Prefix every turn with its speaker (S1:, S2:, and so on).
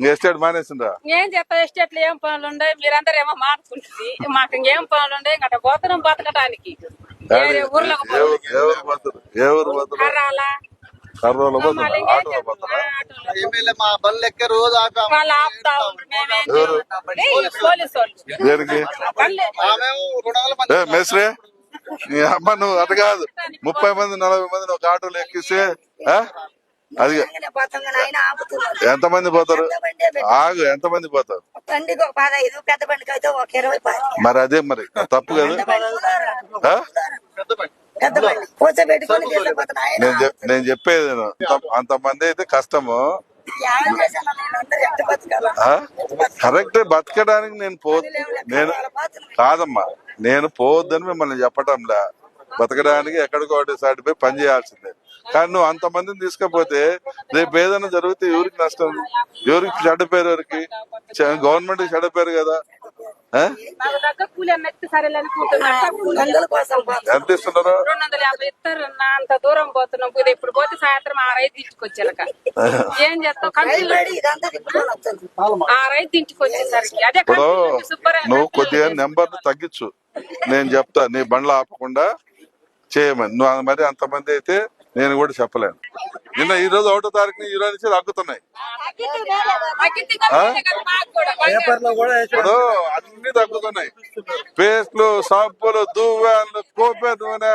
S1: Estate మానేసిండ్రా?
S2: ఏం చెప్తా ఎస్టేట్లు ఏం పనులు ఉన్నాయి మీరందరూ ఏమో మాట్లాడుకుంటుంది మాకు ఇంకేం పనులు ఉన్నాయి ఇంకా పోతున్నాం బతకడానికి వేరే ఊర్లకు
S1: ఏ ఊరు- ఏ ఊరు పోతారు? ఏ ఊరు పోతారు?
S2: కర్రాల.
S1: కర్రలో పోతారు
S2: మళ్ళీ ఇంకేం
S1: ఆటోలో
S2: చెప్తా
S1: పోతారా?
S2: ఆటోలో.
S3: ఎమ్మెల్యే మా బండ్లు ఎక్క రోజు ఆపాము.
S2: వాళ్ళు ఆపుతా ఉంటారు మేమేం చేయము. ఏయ్, పోలీసు. వాళ్ళు.
S1: దేనికి?
S2: పనులే.
S3: ఆమెము రెండు వందల మంది
S1: ఏ మేస్త్రి? నీ అమ్మ నువ్వు అటు కాదు. ముప్పై మంది నలభై మంది ఒక ఆటోలో ఎక్కిస్తే ఆ? అది ఎంత మంది పోతారు? ఆగు ఎంత మంది పోతారు
S4: బండికి ఒక పదహైదు పెద్ద బండికి అయితే ఒక ఇరవై పది
S1: మరి అదే మరి తప్పు కదా? నేను చెప్- నేను చెప్పేది. అంత- అంతమంది అయితే కష్టము? కరెక్ట్ బతకడానికి నేను పో నేను కాదమ్మా నేను పోవద్దని మిమ్మల్ని చెప్పటంలా. బతకడానికి ఎక్కడికో ఒకటి సాటి పోయి పని చేయాల్సిందే. కానీ నువ్వు అంతమందిని తీసుకపోతే రేపు ఏదైనా జరిగితే ఎవరికి నష్టం? ఎవరికి చెడ్డ పేరు ఎవరికి? గవర్నమెంట్ చెడ్డ పేరు కదా? ఎంత ఇస్తున్నారు?
S2: రెండు వందల యాభై ఇస్తారు నా అంత దూరం పోతున్నాం. ఇది ఇప్పుడు పోతే సాయంత్రం ఆ రైతు ఇంటికి వచ్చేలక ఏం చేస్తావు? కంపెనీలో
S4: రైలు ఇదంతా తిప్పుకొని వస్తుంది
S2: ఆ రైతు ఇంటికి వచ్చేసరికి. అదే
S1: ఇప్పుడు
S2: కంపెనీలో సుబ్బరాయ
S1: నువ్వు కొద్దిగా నెంబర్ తగ్గించు. నేను చెప్తా నీ బండ్లు ఆపకుండా చేయమని. నువ్వు మరి అంతమంది అయితే నేను కూడా చెప్పలేను నిన్న ఈ రోజు ఒకటో తారీఖున ఈ రోజు నుంచి తగ్గుతున్నాయి. ఇప్పుడు అన్ని తగ్గుతున్నాయి పేస్ట్లు షాంపూలు దువ్వాన్లు కోపే నూనె?